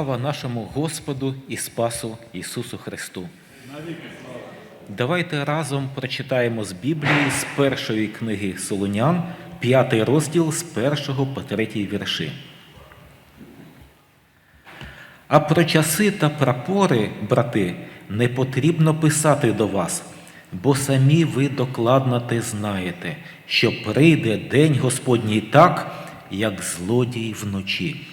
Слава нашому Господу і Спасу Ісусу Христу! Давайте разом прочитаємо з Біблії з першої книги Солонян, п'ятий розділ з першого по третій вірші. А про часи та прапори, брати, не потрібно писати до вас, бо самі ви докладно те знаєте, що прийде день Господній так, як злодій вночі.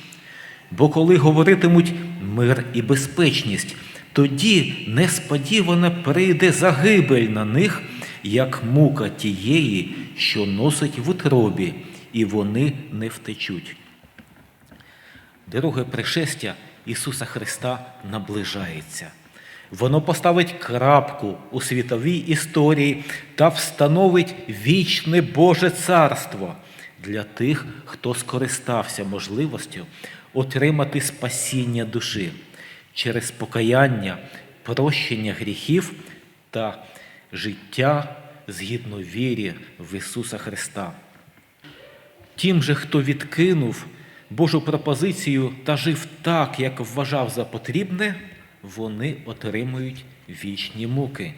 Бо коли говоритимуть мир і безпечність, тоді несподівано прийде загибель на них, як мука тієї, що носить в утробі, і вони не втечуть. Друге пришестя Ісуса Христа наближається. Воно поставить крапку у світовій історії та встановить вічне Боже царство для тих, хто скористався можливістю отримати спасіння душі через покаяння, прощення гріхів та життя згідно вірі в Ісуса Христа. Тим же, хто відкинув Божу пропозицію та жив так, як вважав за потрібне, вони отримують вічні муки.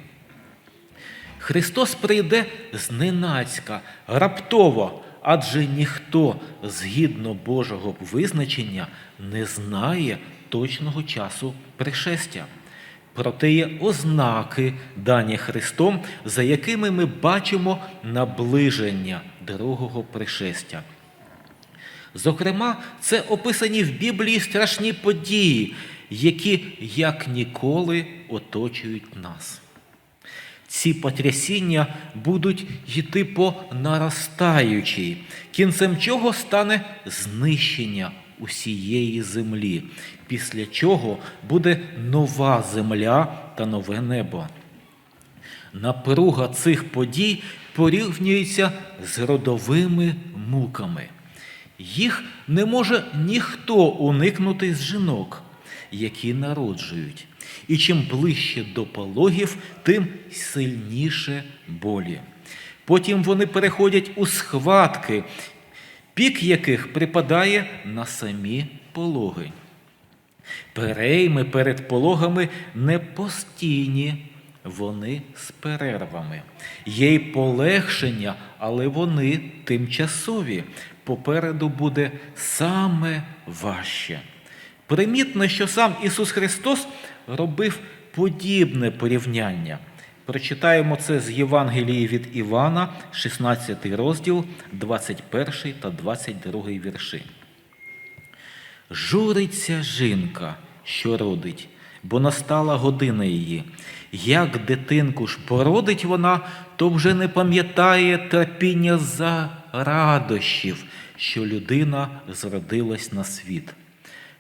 Христос прийде зненацька, раптово, адже ніхто згідно Божого визначення не знає точного часу пришестя. Проте є ознаки, дані Христом, за якими ми бачимо наближення другого пришестя. Зокрема, це описані в Біблії страшні події, які як ніколи оточують нас. Ці потрясіння будуть йти по наростаючій, кінцем чого стане знищення усієї землі, після чого буде нова земля та нове небо. Напруга цих подій порівнюється з родовими муками. Їх не може ніхто уникнути з жінок, які народжують. І чим ближче до пологів, тим сильніше болі. Потім вони переходять у схватки, пік яких припадає на самі пологи. Перейми перед пологами не постійні, вони з перервами. Є й полегшення, але вони тимчасові. Попереду буде саме важче. Примітно, що сам Ісус Христос робив подібне порівняння. Прочитаємо це з Євангелії від Івана, 16 розділ, 21 та 22 вірші. Журиться жінка, що родить, бо настала година її. Як дитинку ж породить вона, то вже не пам'ятає терпіння за радощів, що людина зродилась на світ.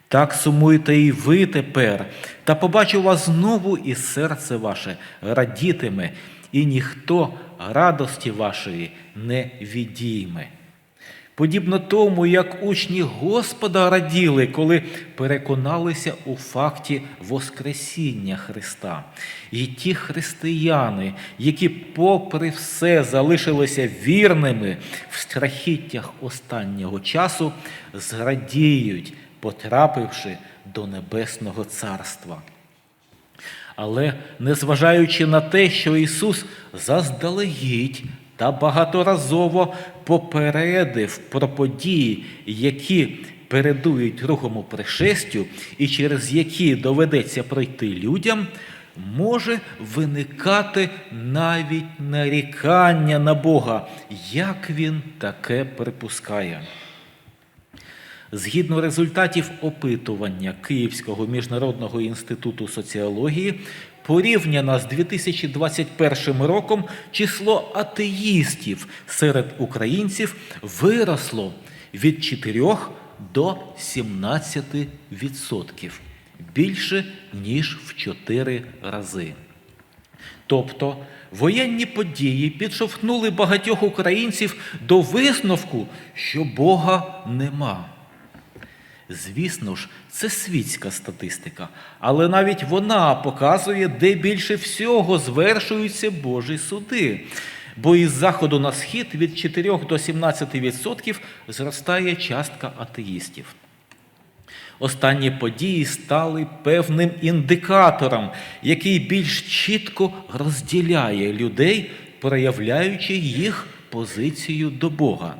Так сумуйте і ви тепер, та побачу вас знову, і серце ваше радітиме, і ніхто радості вашої не відійме. Подібно тому, як учні Господа раділи, коли переконалися у факті Воскресіння Христа. І ті християни, які, попри все, залишилися вірними в страхіттях останнього часу, зрадіють, потрапивши до Небесного Царства. Але незважаючи на те, що Ісус заздалегідь та багаторазово попередив про події, які передують другому пришестю, і через які доведеться пройти людям, може виникати навіть нарікання на Бога, як він таке припускає. Згідно результатів опитування Київського міжнародного інституту соціології, порівняно з 2021 роком число атеїстів серед українців виросло від 4 до 17%, більше ніж в 4 рази. Тобто воєнні події підштовхнули багатьох українців до висновку, що Бога нема. Звісно ж, це світська статистика, але навіть вона показує, де більше всього звершуються Божі суди. Бо із заходу на схід від 4 до 17% зростає частка атеїстів. Останні події стали певним індикатором, який більш чітко розділяє людей, проявляючи їх позицію до Бога.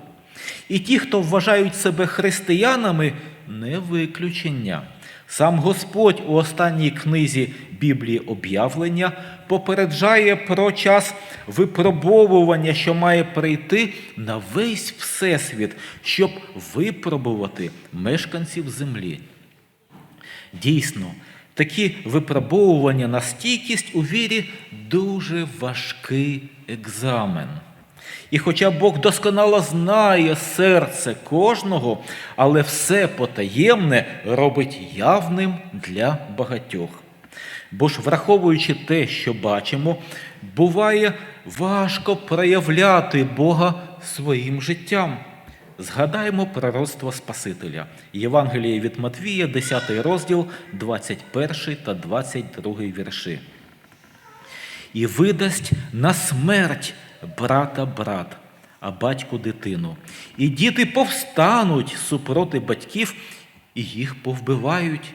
І ті, хто вважають себе християнами, не виключення. Сам Господь у останній книзі Біблії об'явлення попереджає про час випробовування, що має прийти на весь Всесвіт, щоб випробувати мешканців землі. Дійсно, такі випробовування на стійкість у вірі дуже важкий екзамен. І хоча Бог досконало знає серце кожного, але все потаємне робить явним для багатьох. Бо ж, враховуючи те, що бачимо, буває важко проявляти Бога своїм життям. Згадаємо пророцтво Спасителя. Євангеліє від Матвія, 10 розділ, 21 та 22 вірші. І видасть на смерть брата брат, а батьку дитину. І діти повстануть супроти батьків, і їх повбивають.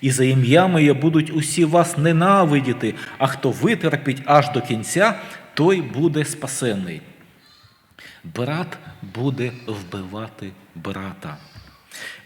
І за ім'я моє будуть усі вас ненавидіти, а хто витерпить аж до кінця, той буде спасений. Брат буде вбивати брата.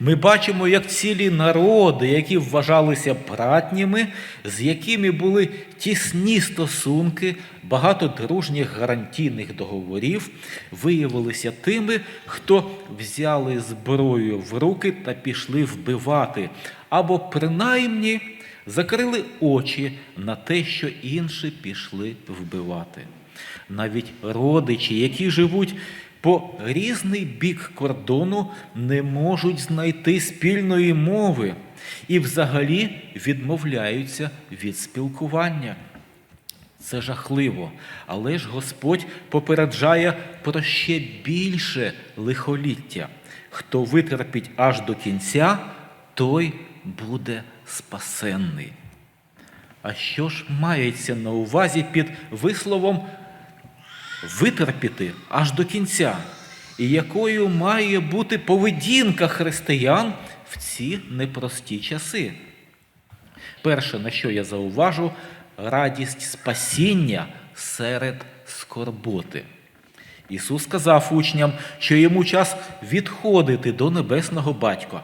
Ми бачимо, як цілі народи, які вважалися братніми, з якими були тісні стосунки, багато дружніх гарантійних договорів, виявилися тими, хто взяли зброю в руки та пішли вбивати, або принаймні закрили очі на те, що інші пішли вбивати. Навіть родичі, які живуть по різний бік кордону, не можуть знайти спільної мови і взагалі відмовляються від спілкування. Це жахливо, але ж Господь попереджає про ще більше лихоліття. Хто витерпить аж до кінця, той буде спасенний. А що ж мається на увазі під висловом витерпіти аж до кінця, і якою має бути поведінка християн в ці непрості часи. Перше, на що я зауважу, радість спасіння серед скорботи. Ісус сказав учням, що йому час відходити до небесного батька.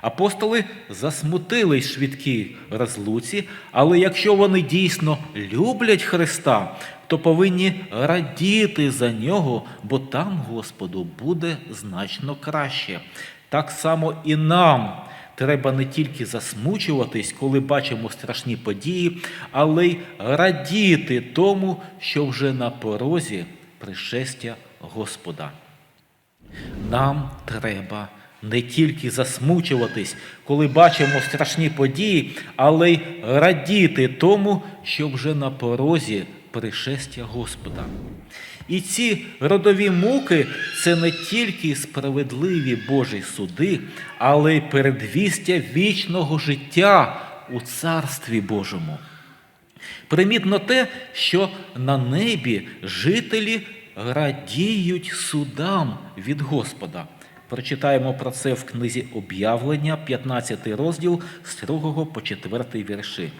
Апостоли засмутились швидкій розлуці, але якщо вони дійсно люблять Христа, то повинні радіти за нього, бо там Господу буде значно краще. Так само і нам треба не тільки засмучуватись, коли бачимо страшні події, але й радіти тому, що вже на порозі пришестя Господа. Нам треба не тільки засмучуватись, коли бачимо страшні події, але й радіти тому, що вже на порозі пришестя Господа. І ці родові муки це не тільки справедливі Божі суди, але й передвістя вічного життя у Царстві Божому. Примітно те, що на небі жителі радіють судам від Господа. Прочитаємо про це в книзі об'явлення, 15 розділ з 2 по 4 вірші.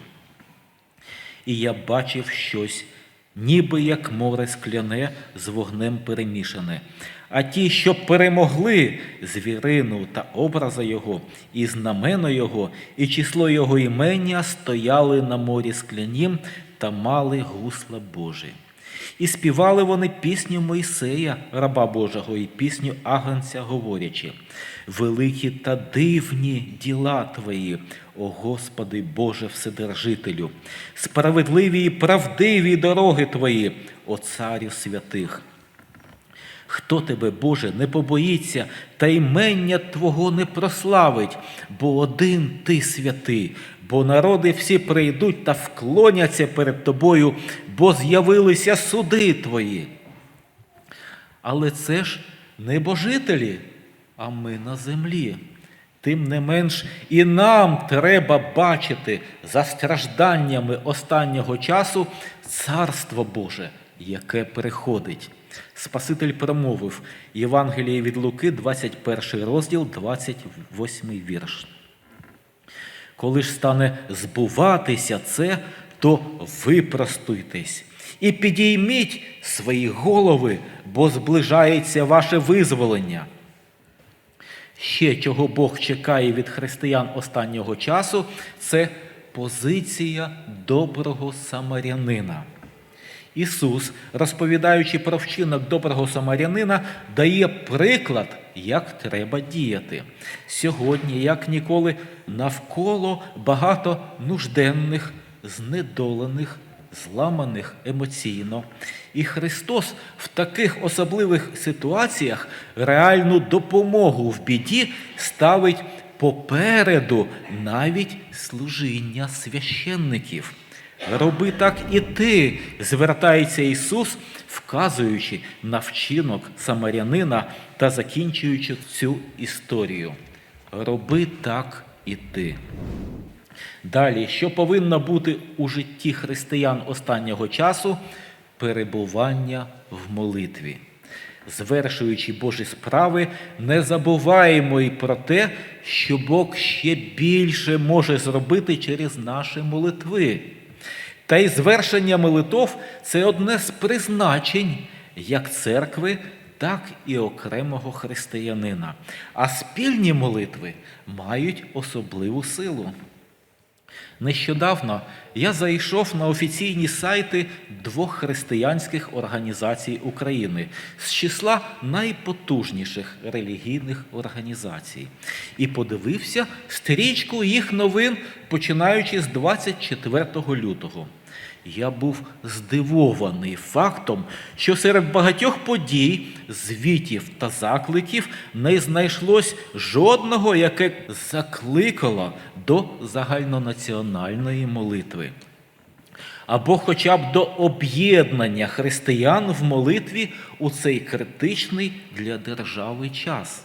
І я бачив щось, ніби як море скляне з вогнем перемішане. А ті, що перемогли звірину та образа Його, і знамено Його, і число Його імення стояли на морі склянім та мали гусла Божі. І співали вони пісню Мойсея, раба Божого, і пісню Агнця, говорячи: Великі та дивні діла Твої, о Господи, Боже Вседержителю, справедливі і правдиві дороги Твої, о Царю святих. Хто тебе, Боже, не побоїться та імення Твого не прославить, бо один ти святий, бо народи всі прийдуть та вклоняться перед Тобою, бо з'явилися суди Твої. Але це ж небожителі, а ми на землі. Тим не менш, і нам треба бачити за стражданнями останнього часу Царство Боже, яке приходить. Спаситель промовив Євангеліє від Луки, 21 розділ, 28 вірш. Коли ж стане збуватися це, то випростуйтесь і підійміть свої голови, бо зближається ваше визволення. Ще чого Бог чекає від християн останнього часу, це позиція доброго самарянина. Ісус, розповідаючи про вчинок доброго самарянина, дає приклад, як треба діяти. Сьогодні, як ніколи, навколо багато нужденних, знедолених, зламаних емоційно. І Христос в таких особливих ситуаціях реальну допомогу в біді ставить попереду навіть служіння священників. Роби так і ти, звертається Ісус, вказуючи на вчинок самарянина та закінчуючи цю історію. Роби так і ти. Далі, що повинно бути у житті християн останнього часу? Перебування в молитві. Звершуючи Божі справи, не забуваємо і про те, що Бог ще більше може зробити через наші молитви. Та й звершення молитов це одне з призначень як церкви, так і окремого християнина. А спільні молитви мають особливу силу. Нещодавно я зайшов на офіційні сайти двох християнських організацій України з числа найпотужніших релігійних організацій і подивився стрічку їх новин, починаючи з 24 лютого. Я був здивований фактом, що серед багатьох подій, звітів та закликів не знайшлось жодного, яке закликало до загальнонаціональної молитви. Або хоча б до об'єднання християн в молитві у цей критичний для держави час.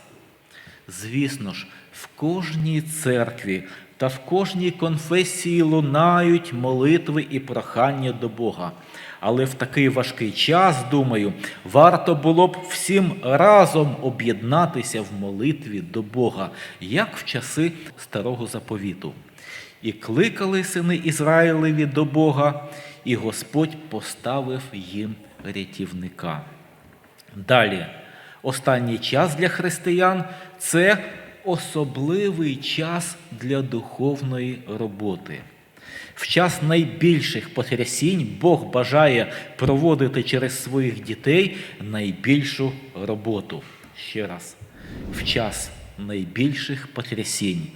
Звісно ж, в кожній церкві та в кожній конфесії лунають молитви і прохання до Бога. Але в такий важкий час, думаю, варто було б всім разом об'єднатися в молитві до Бога, як в часи старого заповіту. І кликали сини Ізраїлеві до Бога, і Господь поставив їм рятівника. Далі, останній час для християн це особливий час для духовної роботи. В час найбільших потрясінь Бог бажає проводити через своїх дітей найбільшу роботу. Ще раз, в час найбільших потрясінь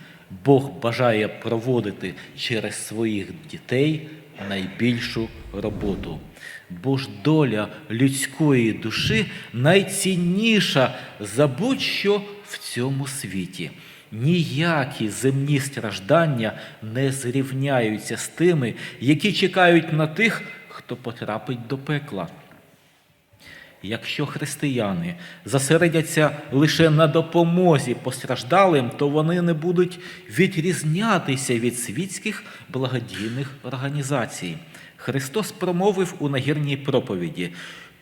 Бог бажає проводити через своїх дітей найбільшу роботу. Бо ж доля людської душі найцінніша за будь-що в цьому світі. Ніякі земні страждання не зрівняються з тими, які чекають на тих, хто потрапить до пекла. Якщо християни зосередяться лише на допомозі постраждалим, то вони не будуть відрізнятися від світських благодійних організацій. Христос промовив у нагірній проповіді.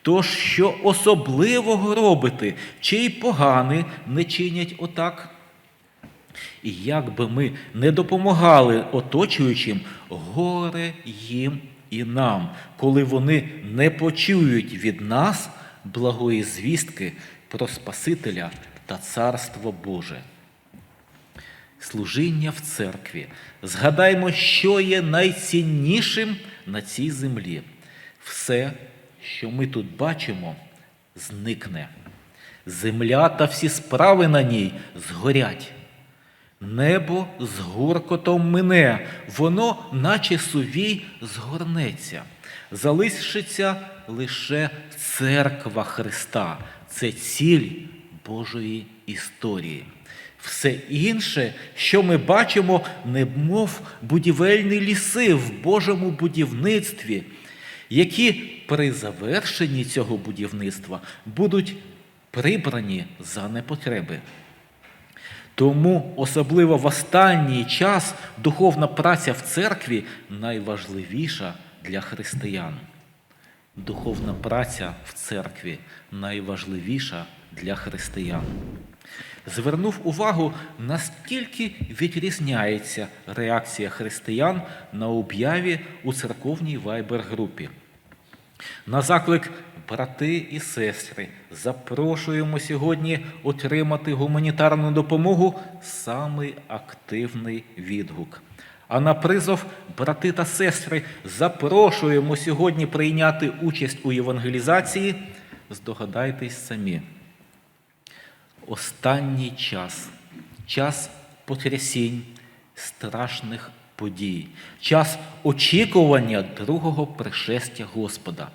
Тож, що особливого робити, чий погани не чинять отак? І як би ми не допомагали оточуючим, горе їм і нам, коли вони не почують від нас благої звістки про Спасителя та Царство Боже. Служіння в церкві. Згадаймо, що є найціннішим на цій землі. Все, що ми тут бачимо, зникне. Земля та всі справи на ній згорять. Небо з гуркотом мине, воно, наче сувій, згорнеться. Залишиться лише церква Христа. Це ціль Божої історії. Все інше, що ми бачимо, немов будівельні ліси в Божому будівництві, які при завершенні цього будівництва будуть прибрані за непотреби. Тому, особливо в останній час, духовна праця в церкві найважливіша для християн. духовна праця в церкві найважливіша для християн. Звернув увагу, наскільки відрізняється реакція християн на об'яві у церковній вайбер-групі. На заклик брати і сестри, запрошуємо сьогодні отримати гуманітарну допомогу самий активний відгук. А на призов брати та сестри, запрошуємо сьогодні прийняти участь у євангелізації. Здогадайтесь самі. Останній час, час потрясінь, страшних подій, час очікування другого пришестя Господа,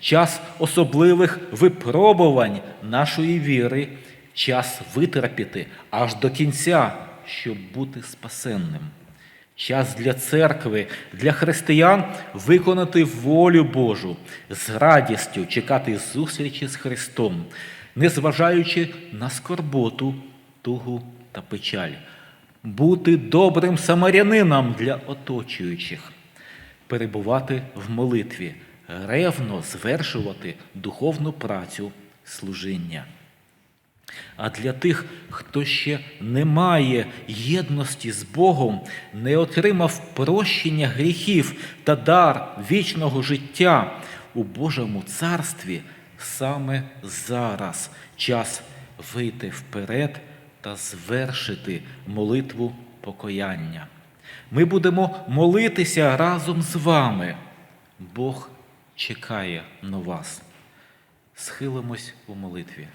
час особливих випробувань нашої віри, час витерпіти аж до кінця, щоб бути спасенним. Час для церкви, для християн виконати волю Божу, з радістю чекати зустрічі з Христом, незважаючи на скорботу, тугу та печаль, бути добрим самарянином для оточуючих, перебувати в молитві, ревно звершувати духовну працю служіння. А для тих, хто ще не має єдності з Богом, не отримав прощення гріхів та дар вічного життя у Божому царстві, саме зараз час вийти вперед та звершити молитву покаяння. Ми будемо молитися разом з вами. Бог чекає на вас. Схилимось у молитві.